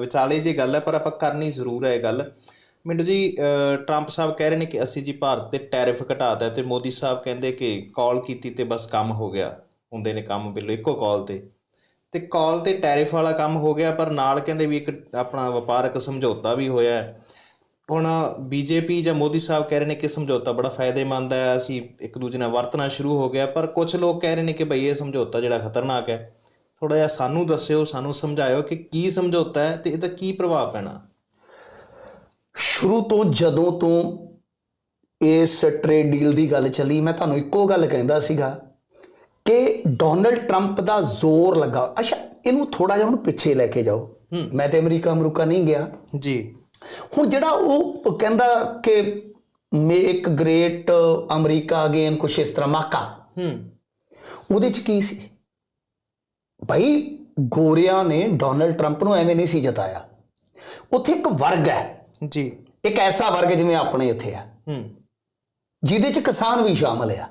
ਵਿਚਾਲੇ ਜੀ ਗੱਲ ਹੈ, ਪਰ ਆਪਾਂ ਕਰਨੀ ਜ਼ਰੂਰ ਹੈ ਇਹ ਗੱਲ। ਮਿੰਟੂ ਜੀ ਟਰੰਪ ਸਾਹਿਬ ਕਹਿ ਰਹੇ ਨੇ ਕਿ ਅਸੀਂ ਜੀ ਭਾਰਤ ਤੇ ਟੈਰਿਫ ਘਟਾਤਾ ਤੇ ਮੋਦੀ ਸਾਹਿਬ ਕਹਿੰਦੇ ਕਿ ਕਾਲ ਕੀਤੀ ਤੇ ਬਸ ਕੰਮ ਹੋ ਗਿਆ। ਹੁੰਦੇ ਨੇ ਕੰਮ ਬਿੱਲੋ ਇੱਕੋ ਕਾਲ ਤੇ। ਤੇ ਕਾਲ ਤੇ ਟੈਰਿਫ ਵਾਲਾ ਕੰਮ ਹੋ ਗਿਆ, ਪਰ ਨਾਲ ਕਹਿੰਦੇ ਵੀ ਇੱਕ ਆਪਣਾ ਵਪਾਰਕ ਸਮਝੌਤਾ ਵੀ ਹੋਇਆ ਹੈ। ਹੁਣ ਬੀਜੇਪੀ ਜਾਂ ਮੋਦੀ ਸਾਹਿਬ ਕਹਿ ਰਹੇ ਨੇ ਕਿ ਸਮਝੌਤਾ ਬੜਾ ਫਾਇਦੇਮੰਦ ਹੈ, ਅਸੀਂ ਇੱਕ ਦੂਜੇ ਨਾਲ ਵਰਤਣਾ ਸ਼ੁਰੂ ਹੋ ਗਿਆ, ਪਰ ਕੁਝ ਲੋਕ ਕਹਿ ਰਹੇ ਨੇ ਕਿ ਭਈ ਇਹ ਸਮਝੌਤਾ ਜਿਹੜਾ ਖਤਰਨਾਕ ਹੈ। ਥੋੜਾ ਜਿਹਾ ਸਾਨੂੰ ਦੱਸਿਓ ਸਾਨੂੰ ਸਮਝਾਇਓ ਕਿ ਕੀ ਸਮਝੌਤਾ ਹੈ ਤੇ ਇਹਦਾ ਕੀ ਪ੍ਰਭਾਵ ਪੈਣਾ। ਸ਼ੁਰੂ ਤੋਂ ਜਦੋਂ ਤੋਂ ਇਸ ਟ੍ਰੇਡ ਡੀਲ ਦੀ ਗੱਲ ਚੱਲੀ ਮੈਂ ਤੁਹਾਨੂੰ ਇੱਕੋ ਗੱਲ ਕਹਿੰਦਾ ਸੀਗਾ ਕਿ ਡੋਨਲਡ ਟਰੰਪ ਦਾ ਜ਼ੋਰ ਲੱਗਾ। ਅੱਛਾ ਇਹਨੂੰ ਥੋੜਾ ਜਿਹਾ ਹੁਣ ਪਿੱਛੇ ਲੈ ਕੇ ਜਾਓ। ਮੈਂ ਤੇ ਅਮਰੀਕਾ ਅਮਰੀਕਾ ਨਹੀਂ ਗਿਆ। ਜੀ। ਹੁਣ ਜਿਹੜਾ ਉਹ ਕਹਿੰਦਾ ਕਿ ਮੇਕ ਗ੍ਰੇਟ ਅਮਰੀਕਾ ਅਗੇਨ ਕੁਛ ਇਸ ਤਰ੍ਹਾਂ ਮਾਕਾ। ਹੂੰ। ਉਹਦੇ ਚ ਕੀ ਸੀ? ਭਾਈ ਗੋਰਿਆਂ ਨੇ ਡੋਨਲਡ ਟਰੰਪ ਨੂੰ ਐਵੇਂ ਨਹੀਂ ਸੀ ਜਤਾਇਆ। ਉੱਥੇ ਇੱਕ ਵਰਗ ਹੈ। ਜੀ। ਇੱਕ ਐਸਾ ਵਰਗ ਜਿਵੇਂ ਆਪਣੇ ਇੱਥੇ ਆ। ਹੂੰ। ਜਿਹਦੇ ਚ ਕਿਸਾਨ ਵੀ ਸ਼ਾਮਲ ਆ।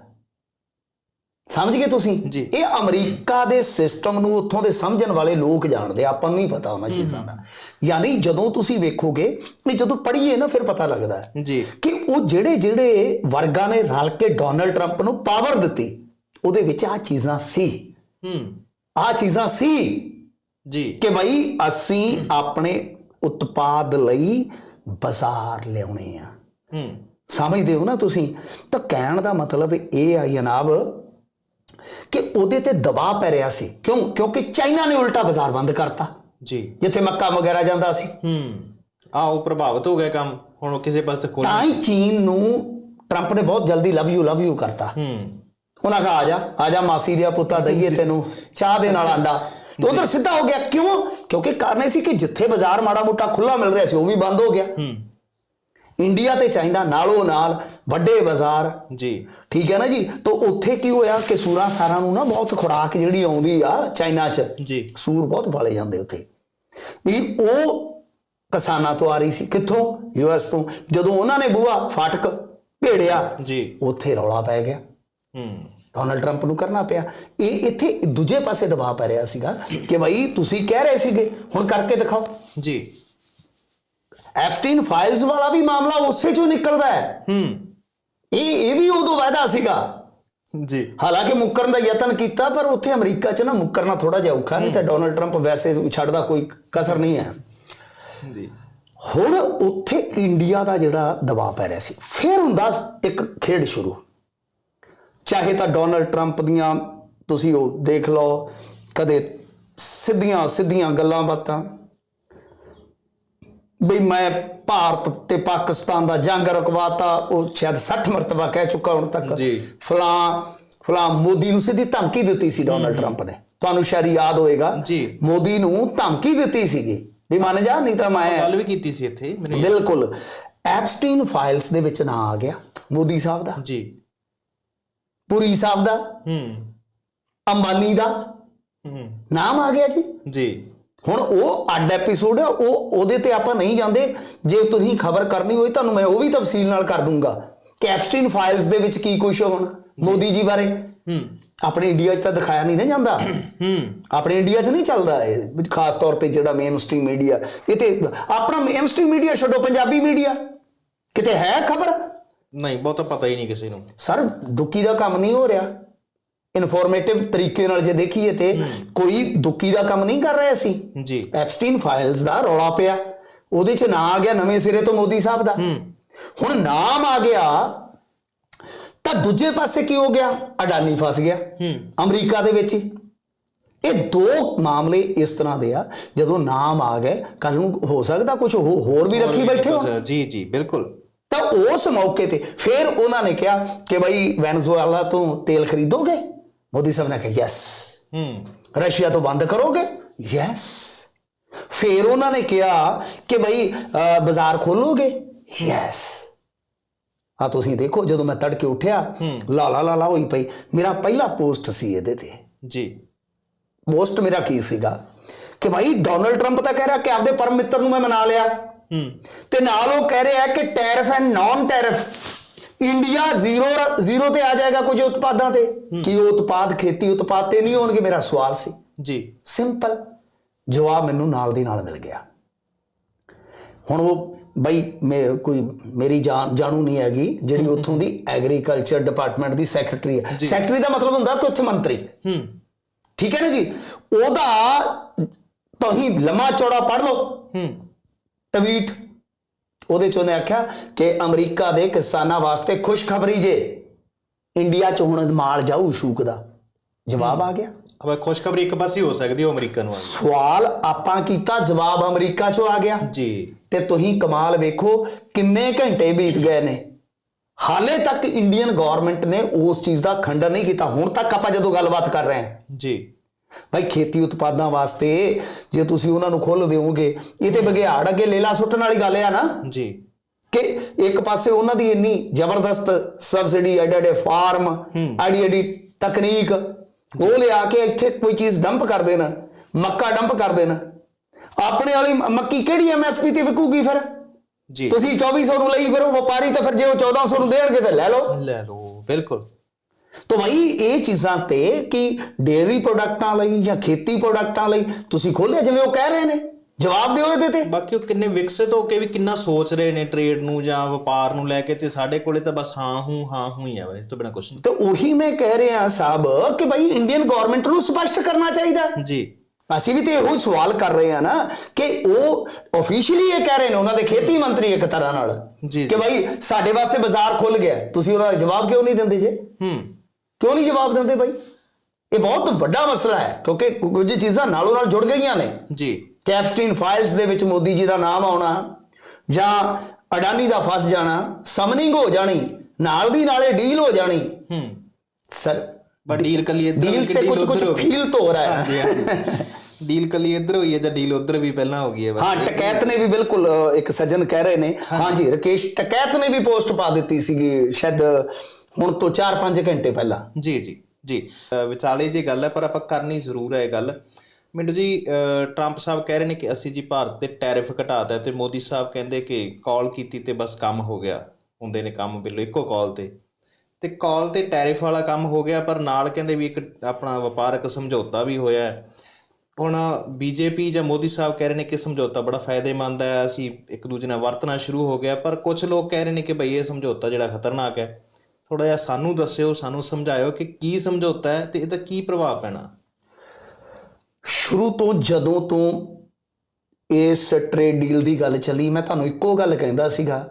ਸਮਝ ਗਏ ਤੁਸੀਂ। ਇਹ ਅਮਰੀਕਾ ਦੇ ਸਿਸਟਮ ਨੂੰ ਉੱਥੋਂ ਦੇ ਸਮਝਣ ਵਾਲੇ ਲੋਕ ਜਾਣਦੇ ਆਪਾਂ ਨੂੰ ਨਹੀਂ ਪਤਾ ਉਹਨਾਂ ਚੀਜ਼ਾਂ ਦਾ। ਯਾਨੀ ਜਦੋਂ ਤੁਸੀਂ ਵੇਖੋਗੇ ਇਹ ਜਦੋਂ ਪੜ੍ਹੀਏ ਨਾ ਫਿਰ ਪਤਾ ਲੱਗਦਾ ਹੈ ਜੀ। ਕਿ ਉਹ ਜਿਹੜੇ ਜਿਹੜੇ ਵਰਗਾਂ ਨੇ ਰਲ ਕੇ ਡੋਨਲਡ ਟਰੰਪ ਨੂੰ ਪਾਵਰ ਦਿੱਤੀ ਉਹਦੇ ਵਿੱਚ ਆ ਚੀਜ਼ਾਂ ਸੀ। ਹੂੰ। ਆ ਚੀਜ਼ਾਂ ਸੀ ਜੀ। ਕਿ ਭਾਈ ਅਸੀਂ ਆਪਣੇ ਉਤਪਾਦ ਲਈ ਬਾਜ਼ਾਰ ਲਿਆਉਣੇ ਆ। ਹੂੰ। ਸਮਝਦੇ ਹੋ ਨਾ ਤੁਸੀਂ? ਤਾਂ ਕਹਿਣ ਦਾ ਮਤਲਬ ਇਹ ਆ ਜਨਾਬ ਕਿ ਉਹਦੇ ਤੇ ਦਬਾਅ ਪੈ ਰਿਹਾ ਸੀ। ਕਿਉਂ? ਕਿਉਂਕਿ ਚਾਈਨਾ ਨੇ ਉਲਟਾ ਬਾਜ਼ਾਰ ਬੰਦ ਕਰਤਾ। ਜੀ। ਜਿੱਥੇ ਮੱਕਾ ਵਗੈਰਾ ਜਾਂਦਾ ਸੀ। ਹੂੰ। ਆ ਉਹ ਪ੍ਰਭਾਵਿਤ ਹੋ ਗਿਆ ਕੰਮ। ਹੁਣ ਕਿਸੇ ਪਾਸੇ ਖੋਲ ਤਾਂ ਹੀ ਚੀਨ ਨੂੰ ਟਰੰਪ ਨੇ ਬਹੁਤ ਜਲਦੀ ਲਵ ਯੂ ਲਵ ਯੂ ਕਰਤਾ। ਹੂੰ। ਉਹਨਾਂ ਕਹਾ ਆ ਜਾ ਆ ਜਾ ਮਾਸੀ ਦਿਆ ਪੁੱਤਾ ਦਈਏ ਤੈਨੂੰ ਚਾਹ ਦੇ ਨਾਲ ਆਂਡਾ। ਤੇ ਉਧਰ ਸਿੱਧਾ ਹੋ ਗਿਆ ਕਿਉਂ? ਕਿਉਂਕਿ ਕਾਰਨ ਇਹ ਸੀ ਕਿ ਜਿੱਥੇ ਬਾਜ਼ਾਰ ਮਾੜਾ ਮੋਟਾ ਖੁੱਲਾ ਮਿਲ ਰਿਹਾ ਸੀ ਉਹ ਵੀ ਬੰਦ ਹੋ ਗਿਆ। ਹੂੰ। ਇੰਡੀਆ ਤੇ ਚਾਈਨਾ ਨਾਲੋਂ ਨਾਲ ਵੱਡੇ ਬਾਜ਼ਾਰ। ਜੀ। ਠੀਕ ਹੈ ਨਾ ਜੀ? ਤਾਂ ਉੱਥੇ ਕੀ ਹੋਇਆ ਕਿ ਸੂਰਾਂ ਸਾਰਾਂ ਨੂੰ ਨਾ ਬਹੁਤ ਖੁਰਾਕ ਜਿਹੜੀ ਆਉਂਦੀ ਆ ਚਾਈਨਾ 'ਚ ਜੀ। ਸੂਰ ਬਹੁਤ ਪਾਲੇ ਜਾਂਦੇ ਉੱਥੇ। ਵੀ ਉਹ ਕਿਸਾਨਾਂ ਤੋਂ ਆ ਰਹੀ ਸੀ ਕਿੱਥੋਂ? ਯੂਐਸ ਤੋਂ। ਜਦੋਂ ਉਹਨਾਂ ਨੇ ਬੂਆ ਫਾਟਕ ਭੇੜਿਆ ਜੀ। ਉੱਥੇ ਰੌਲਾ ਪੈ ਗਿਆ। ਹੂੰ। ਡੋਨਲਡ ਟਰੰਪ ਨੂੰ ਕਰਨਾ ਪਿਆ। ਇਹ ਇੱਥੇ ਦੂਜੇ ਪਾਸੇ ਦਬਾਅ ਪੈ ਰਿਹਾ ਸੀਗਾ ਕਿ ਭਾਈ ਤੁਸੀਂ ਕਹਿ ਰਹੇ ਸੀਗੇ ਹੁਣ ਕਰਕੇ ਦਿਖਾਓ। ਜੀ। ਐਪਸਟੀਨ ਫਾਈਲਸ ਵਾਲਾ ਵੀ ਮਾਮਲਾ ਉਸੇ ਚੋਂ ਨਿਕਲਦਾ ਹੈ। ਹੂੰ। ਇਹ ਇਹ ਵੀ ਉਦੋਂ ਵਾਅਦਾ ਸੀਗਾ। ਜੀ। ਹਾਲਾਂਕਿ ਮੁੱਕਰਨ ਦਾ ਯਤਨ ਕੀਤਾ ਪਰ ਉੱਥੇ ਅਮਰੀਕਾ 'ਚ ਨਾ ਮੁੱਕਰਨਾ ਥੋੜਾ ਜਿਹਾ ਔਖਾ ਨਹੀਂ ਤਾਂ ਡੋਨਲਡ ਟਰੰਪ ਵੈਸੇ ਛੱਡਦਾ ਕੋਈ ਕਸਰ ਨਹੀਂ ਹੈ। ਜੀ। ਹੁਣ ਉੱਥੇ ਇੰਡੀਆ ਦਾ ਜਿਹੜਾ ਦਬਾਅ ਪੈ ਰਿਹਾ ਸੀ ਫਿਰ ਹੁੰਦਾ ਇੱਕ ਖੇਡ ਸ਼ੁਰੂ। ਚਾਹੇ ਤਾਂ ਡੋਨਲਡ ਟਰੰਪ ਦੀਆਂ ਤੁਸੀਂ ਉਹ ਦੇਖ ਲਓ ਕਦੇ ਸਿੱਧੀਆਂ ਸਿੱਧੀਆਂ ਗੱਲਾਂ ਬਾਤਾਂ। ਬਈ ਮੈਂ ਭਾਰਤ ਤੇ ਪਾਕਿਸਤਾਨ ਦਾ ਜੰਗ ਰੁਕਵਾਤਾ ਉਹ ਸ਼ਾਇਦ 60 ਮਰਤਬਾ ਕਹਿ ਚੁੱਕਾ ਹੁਣ ਤੱਕ। ਜੀ। ਫਲਾਂ ਫਲਾਂ ਮੋਦੀ ਨੂੰ ਸਿੱਧੀ ਧਮਕੀ ਦਿੱਤੀ ਸੀ ਡੋਨਲਡ ਟਰੰਪ ਨੇ। ਤੁਹਾਨੂੰ ਸ਼ਾਇਦ ਯਾਦ ਹੋਏਗਾ ਜੀ। ਮੋਦੀ ਨੂੰ ਧਮਕੀ ਦਿੱਤੀ ਸੀਗੀ। ਵੀ ਮੰਨ ਜਾ ਨਹੀਂ ਤਾਂ ਮੈਂ ਗੱਲ ਵੀ ਕੀਤੀ ਸੀ ਇੱਥੇ ਬਿਲਕੁਲ। ਐਪਸਟੀਨ ਫਾਈਲਸ ਦੇ ਵਿੱਚ ਨਾਂ ਆ ਗਿਆ ਮੋਦੀ ਸਾਹਿਬ ਦਾ। ਜੀ। ਪੁਰੀ ਸਾਹਿਬ ਦਾ ਹੂੰ। ਅੰਬਾਨੀ ਦਾ। ਹੂੰ। ਨਾਮ ਆ ਗਿਆ ਜੀ। ਜੀ। ਹੁਣ ਉਹ ਅੱਡ ਐਪੀਸੋਡ ਆ ਉਹ ਉਹਦੇ ਤੇ ਆਪਾਂ ਨਹੀਂ ਜਾਂਦੇ। ਜੇ ਤੁਸੀਂ ਖਬਰ ਕਰਨੀ ਹੋਈ ਤੁਹਾਨੂੰ ਮੈਂ ਉਹ ਵੀ ਤਫਸੀਲ ਨਾਲ ਕਰ ਦੂੰਗਾ। ਕਿ ਐਪਸਟੀਨ ਫਾਈਲਸ ਦੇ ਵਿੱਚ ਕੀ ਕੁਝ ਹੋਣਾ? ਮੋਦੀ ਜੀ ਬਾਰੇ? ਹੂੰ। ਆਪਣੇ ਇੰਡੀਆ 'ਚ ਤਾਂ ਦਿਖਾਇਆ ਨਹੀਂ ਨਾ ਜਾਂਦਾ। ਹੂੰ। ਆਪਣੇ ਇੰਡੀਆ 'ਚ ਨਹੀਂ ਚੱਲਦਾ ਇਹ ਖਾਸ ਤੌਰ ਤੇ ਜਿਹੜਾ ਮੇਨ ਸਟ੍ਰੀਮ ਮੀਡੀਆ ਇਹ ਤੇ ਆਪਣਾ ਮੇਨ ਸਟ੍ਰੀਮ ਮੀਡੀਆ ਛੱਡੋ ਪੰਜਾਬੀ ਮੀਡੀਆ ਕਿਤੇ ਹੈ ਖਬਰ? ਨਹੀਂ ਬਹੁਤਾ ਪਤਾ ਹੀ ਨਹੀਂ ਕਿਸੇ ਨੂੰ। ਸਰ ਦੁੱਕੀ ਦਾ ਕੰਮ ਨਹੀਂ ਹੋ ਰਿਹਾ। ਇਨਫੋਰਮੇਟਿਵ ਤਰੀਕੇ ਨਾਲ ਜੇ ਦੇਖੀਏ ਤੇ ਕੋਈ ਦੁੱਕੀ ਦਾ ਕੰਮ ਨਹੀਂ ਕਰ ਰਹੇ ਅਸੀਂ ਜੀ। ਐਪਸਟੀਨ ਫਾਈਲਸ ਦਾ ਰੌਲਾ ਪਿਆ। ਉਹਦੇ 'ਚ ਨਾਂ ਆ ਗਿਆ ਨਵੇਂ ਸਿਰੇ ਤੋਂ ਮੋਦੀ ਸਾਹਿਬ ਦਾ। ਹੁਣ ਨਾਮ ਆ ਗਿਆ ਤਾਂ ਦੂਜੇ ਪਾਸੇ ਕੀ ਹੋ ਗਿਆ? ਅਡਾਨੀ ਫਸ ਗਿਆ। ਅਮਰੀਕਾ ਦੇ ਵਿੱਚ। ਇਹ ਦੋ ਮਾਮਲੇ ਇਸ ਤਰ੍ਹਾਂ ਦੇ ਆ ਜਦੋਂ ਨਾਮ ਆ ਗਏ ਕੱਲ ਨੂੰ ਹੋ ਸਕਦਾ ਕੁਝ ਹੋਰ ਵੀ ਰੱਖੀ ਬੈਠੇ ਹੋ ਜੀ ਜੀ ਬਿਲਕੁਲ। ਉਸ ਮੌਕੇ ਤੇ ਫਿਰ ਉਹਨਾਂ ਨੇ ਕਿਹਾ ਕਿ ਭਾਈ ਵੈਨਜ਼ੁਏਲਾ ਤੋਂ ਤੇਲ ਖਰੀਦੋਗੇ? ਮੋਦੀ ਸਾਹਿਬ ਨੇ ਕਿਹਾ ਯੈਸ ਹੂੰ। ਰਸ਼ੀਆ ਤੋਂ ਬੰਦ ਕਰੋਗੇ? ਯੈਸ ਫਿਰ ਉਹਨਾਂ ਨੇ ਕਿਹਾ ਕਿ ਭਾਈ ਬਾਜ਼ਾਰ ਖੋਲੋਗੇ? ਯੈਸ ਆ ਤੁਸੀਂ ਦੇਖੋ ਜਦੋਂ ਮੈਂ ਤੜਕੇ ਉੱਠਿਆ ਲਾ ਲਾ ਲਾ ਲਾ ਹੋਈ ਪਈ। ਮੇਰਾ ਪਹਿਲਾ ਪੋਸਟ ਸੀ ਇਹਦੇ ਤੇ। ਜੀ। ਪੋਸਟ ਮੇਰਾ ਕੀ ਸੀਗਾ? ਕਿ ਭਾਈ ਡੋਨਲਡ ਟਰੰਪ ਤਾਂ ਕਹਿ ਰਿਹਾ ਕਿ ਆਪਦੇ ਪਰਮ ਮਿੱਤਰ ਨੂੰ ਮੈਂ ਮਨਾ ਲਿਆ। ਤੇ ਨਾਲ ਉਹ ਕਹਿ ਰਿਹਾ ਕਿ tariff and non tariff India zero zero ਤੇ ਆ ਜਾਏਗਾ ਕੁਝ ਉਤਪਾਦਾਂ ਤੇ। ਕੀ ਉਹ ਉਤਪਾਦ ਖੇਤੀ ਉਤਪਾਦ ਤੇ ਨਹੀਂ ਹੋਣਗੇ? ਮੇਰਾ ਸਵਾਲ ਸੀ। ਜੀ। ਸਿੰਪਲ ਜਵਾਬ ਮੈਨੂੰ ਨਾਲ ਦੀ ਨਾਲ ਮਿਲ ਗਿਆ। ਹੁਣ ਉਹ ਬਈ ਮੇ- ਕੋਈ ਮੇਰੀ ਜਾਣ ਜਾਣੂ ਨਹੀਂ ਹੈਗੀ ਜਿਹੜੀ ਉੱਥੋਂ ਦੀ ਐਗਰੀਕਲਚਰ ਡਿਪਾਰਟਮੈਂਟ ਦੀ ਸੈਕਟਰੀ ਹੈ। ਸੈਕਟਰੀ ਦਾ ਮਤਲਬ ਹੁੰਦਾ ਕਿ ਉੱਥੇ ਮੰਤਰੀ। ਹੂੰ। ਠੀਕ ਹੈ ਨਾ ਜੀ? ਉਹਦਾ ਤੁਸੀਂ ਲੰਮਾ ਚੌੜਾ ਪੜ੍ਹ ਲਓ। ਹੂੰ। ਟਵੀਟ। ਉਹਦੇ ਚ ਉਹਨੇ ਆਖਿਆ ਕਿ ਅਮਰੀਕਾ ਦੇ ਕਿਸਾਨਾਂ ਵਾਸਤੇ ਖੁਸ਼ਖਬਰੀ ਜੇ। ਇੰਡੀਆ ਚ ਹੁਣ ਮਾਲ ਜਾਊ ਸ਼ੂਕ ਦਾ। ਜਵਾਬ ਆ ਗਿਆ। ਅਬ ਖੁਸ਼ਖਬਰੀ ਇੱਕ ਪਾਸੇ ਹੋ ਸਕਦੀ ਹੈ ਅਮਰੀਕਨ ਵਾਲੀ। ਸਵਾਲ ਆਪਾਂ ਕੀਤਾ ਜਵਾਬ ਅਮਰੀਕਾ ਚੋਂ ਆ ਗਿਆ। ਜੀ। ਤੇ ਤੁਸੀਂ ਕਮਾਲ ਵੇਖੋ ਕਿੰਨੇ ਘੰਟੇ ਬੀਤ ਗਏ ਨੇ। ਹਾਲੇ ਤੱਕ ਇੰਡੀਅਨ ਗਵਰਨਮੈਂਟ ਨੇ ਉਸ ਚੀਜ਼ ਦਾ ਖੰਡਨ ਨਹੀਂ ਕੀਤਾ। ਹੁਣ ਤੱਕ ਆਪਾਂ ਜਦੋਂ ਗੱਲਬਾਤ ਕਰ ਰਹੇ ਹਾਂ। ਜੀ। ਭਾਈ ਖੇਤੀ ਉਤਪਾਦਾਂ ਵਾਸਤੇ ਜੇ ਤੁਸੀਂ ਉਹਨਾਂ ਨੂੰ ਖੋਲ ਦਿਓਗੇ ਇਹ ਤੇ ਬਗਿਆੜ ਅੱਗੇ ਲੇਲਾ ਸੁੱਟਣ ਵਾਲੀ ਗੱਲ ਆ ਨਾ? ਜੀ। ਕਿ ਇੱਕ ਪਾਸੇ ਉਹਨਾਂ ਦੀ ਇੰਨੀ ਜ਼ਬਰਦਸਤ ਸਬਸਿਡੀ ਐਡੇ ਐਡੇ ਫਾਰਮ ਐਡੀ ਐਡੀ ਤਕਨੀਕ ਉਹ ਲਿਆ ਕੇ ਇੱਥੇ ਕੋਈ ਚੀਜ਼ ਡੰਪ ਕਰ ਦੇਣਾ ਮੱਕਾ ਡੰਪ ਕਰ ਦੇਣਾ। ਆਪਣੇ ਵਾਲੀ ਮੱਕੀ ਕਿਹੜੀ ਐਮਐਸਪੀ ਤੇ ਵਿਕੂਗੀ ਫਿਰ? ਜੀ। ਤੁਸੀਂ 2400 ਨੂੰ ਲਈ ਫਿਰ ਉਹ ਵਪਾਰੀ ਤਾਂ ਫਿਰ ਜੇ ਉਹ 1400 ਨੂੰ ਦੇਣਗੇ ਤਾਂ ਲੈ ਲਓ। ਲੈ ਲਓ ਬਿਲਕੁਲ। ਤਾਂ ਭਾਈ ਇਹ ਚੀਜ਼ਾਂ ਤੇ ਕਿ ਡੇਅਰੀ ਪ੍ਰੋਡਕਟਾਂ ਲਈ ਜਾਂ ਖੇਤੀ ਪ੍ਰੋਡਕਟਾਂ ਲਈ ਤੁਸੀਂ ਖੋਲਿਆ ਜਿਵੇਂ ਉਹ ਕਹਿ ਰਹੇ ਨੇ? ਜਵਾਬ ਦਿਓ ਇਹਦੇ ਤੇ। ਬਾਕੀ ਉਹ ਕਿੰਨੇ ਵਿਕਸਿਤ ਹੋ ਕੇ ਵੀ ਕਿੰਨਾ ਸੋਚ ਰਹੇ ਨੇ ਟ੍ਰੇਡ ਨੂੰ ਜਾਂ ਵਪਾਰ ਨੂੰ ਲੈ ਕੇ ਤੇ ਸਾਡੇ ਕੋਲੇ ਤਾਂ ਬਸ ਹਾਂ ਹੂੰ ਹਾਂ ਹੂੰ ਹੀ ਆ ਬਸ ਇਸ ਤੋਂ ਬਿਨਾ ਕੁਝ ਤੇ ਉਹੀ ਮੈਂ ਕਹਿ ਰਿਹਾ ਸਾਹਿਬ ਕਿ ਭਾਈ ਇੰਡੀਅਨ ਗਵਰਨਮੈਂਟ ਨੂੰ ਸਪਸ਼ਟ ਕਰਨਾ ਚਾਹੀਦਾ। ਨਹੀਂ ਜੀ। ਅਸੀਂ ਵੀ ਤੇ ਇਹੋ ਸਵਾਲ ਕਰ ਰਹੇ ਆ ਨਾ ਕਿ ਉਹ ਆਫੀਸ਼ੀਅਲੀ ਇਹ ਕਹਿ ਰਹੇ ਨੇ ਉਹਨਾਂ ਦੇ ਖੇਤੀ ਮੰਤਰੀ ਇੱਕ ਤਰ੍ਹਾਂ ਨਾਲ ਜੀ, ਕਿ ਭਾਈ ਸਾਡੇ ਵਾਸਤੇ ਬਾਜ਼ਾਰ ਖੁੱਲ ਗਿਆ। ਤੁਸੀਂ ਉਹਦਾ ਜਵਾਬ ਕਿਉਂ ਨਹੀਂ ਦਿੰਦੇ ਜੇ? ਹੂੰ। ਕਿਉਂ ਨਹੀਂ ਜਵਾਬ ਦਿੰਦੇ ਬਾਈ? ਇਹ ਬਹੁਤ ਵੱਡਾ ਮਸਲਾ ਹੈ ਕਿਉਂਕਿ ਕੁਝ ਚੀਜ਼ਾਂ ਨਾਲੋਂ ਨਾਲ ਜੁੜ ਗਈਆਂ ਨੇ। ਜੀ। ਕੈਪਸਟੀਨ ਫਾਈਲਸ ਦੇ ਵਿੱਚ ਮੋਦੀ ਜੀ ਦਾ ਨਾਮ ਆਉਣਾ ਜਾਂ ਅਡਾਨੀ ਦਾ ਫਸ ਜਾਣਾ ਸਮਨਿੰਗ ਹੋ ਜਾਣੀ ਨਾਲ ਦੀ ਨਾਲੇ ਡੀਲ ਹੋ ਜਾਣੀ। ਹੂੰ। ਸਰ ਬਟ ਡੀਲ ਕੱਲੀ ਇਧਰ ਡੀਲ ਸੇ ਕੁਝ ਕੁਝ ਫੀਲ ਤੋਂ ਹੋ ਰਹਾ ਹੈ। ਡੀਲ ਕੱਲੀ ਇਧਰ ਹੋਈ ਹੈ ਜਾਂ ਡੀਲ ਉੱਧਰ ਵੀ ਪਹਿਲਾਂ ਹੋ ਗਈ ਹੈ? ਹਾਂ ਟਕੈਤ ਨੇ ਵੀ ਬਿਲਕੁਲ ਇੱਕ ਸੱਜਣ ਕਹਿ ਰਹੇ ਨੇ। ਹਾਂਜੀ ਰਕੇਸ਼ ਟਕੈਤ ਨੇ ਵੀ ਪੋਸਟ ਪਾ ਦਿੱਤੀ ਸੀਗੀ ਸ਼ਾਇਦ ਹੁਣ ਤੋਂ 4-5 ਘੰਟੇ ਪਹਿਲਾਂ। ਜੀ ਜੀ ਜੀ। ਵਿਚਾਲੇ ਜੀ ਗੱਲ ਹੈ, ਪਰ ਆਪਾਂ ਕਰਨੀ ਜ਼ਰੂਰ ਹੈ ਇਹ ਗੱਲ। ਮਿੰਟੂ ਜੀ ਟਰੰਪ ਸਾਹਿਬ ਕਹਿ ਰਹੇ ਨੇ ਕਿ ਅਸੀਂ ਜੀ ਭਾਰਤ ਤੇ ਟੈਰਿਫ ਘਟਾਤਾ ਤੇ ਮੋਦੀ ਸਾਹਿਬ ਕਹਿੰਦੇ ਕਿ ਕਾਲ ਕੀਤੀ ਤੇ ਬਸ ਕੰਮ ਹੋ ਗਿਆ। ਹੁੰਦੇ ਨੇ ਕੰਮ ਬਿੱਲੋ ਇੱਕੋ ਕਾਲ ਤੇ। ਤੇ ਕਾਲ ਤੇ ਟੈਰਿਫ ਵਾਲਾ ਕੰਮ ਹੋ ਗਿਆ, ਪਰ ਨਾਲ ਕਹਿੰਦੇ ਵੀ ਇੱਕ ਆਪਣਾ ਵਪਾਰਕ ਸਮਝੌਤਾ ਵੀ ਹੋਇਆ ਹੈ। ਹੁਣ ਬੀਜੇਪੀ ਜਾਂ ਮੋਦੀ ਸਾਹਿਬ ਕਹਿ ਰਹੇ ਨੇ ਕਿ ਸਮਝੌਤਾ ਬੜਾ ਫਾਇਦੇਮੰਦ ਹੈ, ਅਸੀਂ ਇੱਕ ਦੂਜੇ ਨਾਲ ਵਰਤਣਾ ਸ਼ੁਰੂ ਹੋ ਗਿਆ, ਪਰ ਕੁਝ ਲੋਕ ਕਹਿ ਰਹੇ ਨੇ ਕਿ ਭਈ ਇਹ ਸਮਝੌਤਾ ਜਿਹੜਾ ਖਤਰਨਾਕ ਹੈ। ਥੋੜਾ ਜਿਹਾ ਸਾਨੂੰ ਦੱਸਿਓ ਸਾਨੂੰ ਸਮਝਾਇਓ ਕਿ ਕੀ ਸਮਝੌਤਾ ਹੈ ਤੇ ਇਹਦਾ ਕੀ ਪ੍ਰਭਾਵ ਪੈਣਾ। ਸ਼ੁਰੂ ਤੋਂ ਜਦੋਂ ਤੋਂ ਇਸ ਟ੍ਰੇਡ ਡੀਲ ਦੀ ਗੱਲ ਚੱਲੀ ਮੈਂ ਤੁਹਾਨੂੰ ਇੱਕੋ ਗੱਲ ਕਹਿੰਦਾ ਸੀਗਾ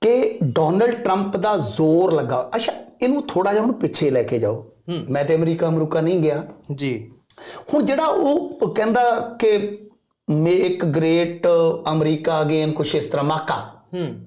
ਕਿ ਡੋਨਲਡ ਟਰੰਪ ਦਾ ਜ਼ੋਰ ਲੱਗਾ। ਅੱਛਾ ਇਹਨੂੰ ਥੋੜਾ ਜਿਹਾ ਹੁਣ ਪਿੱਛੇ ਲੈ ਕੇ ਜਾਓ। ਮੈਂ ਤੇ ਅਮਰੀਕਾ ਅਮਰੀਕਾ ਨਹੀਂ ਗਿਆ। ਜੀ। ਹੁਣ ਜਿਹੜਾ ਉਹ ਕਹਿੰਦਾ ਕਿ ਮੇਕ ਗ੍ਰੇਟ ਅਮਰੀਕਾ ਅਗੇਨ ਕੁਛ ਇਸ ਤਰ੍ਹਾਂ ਮਾਕਾ। ਹੂੰ।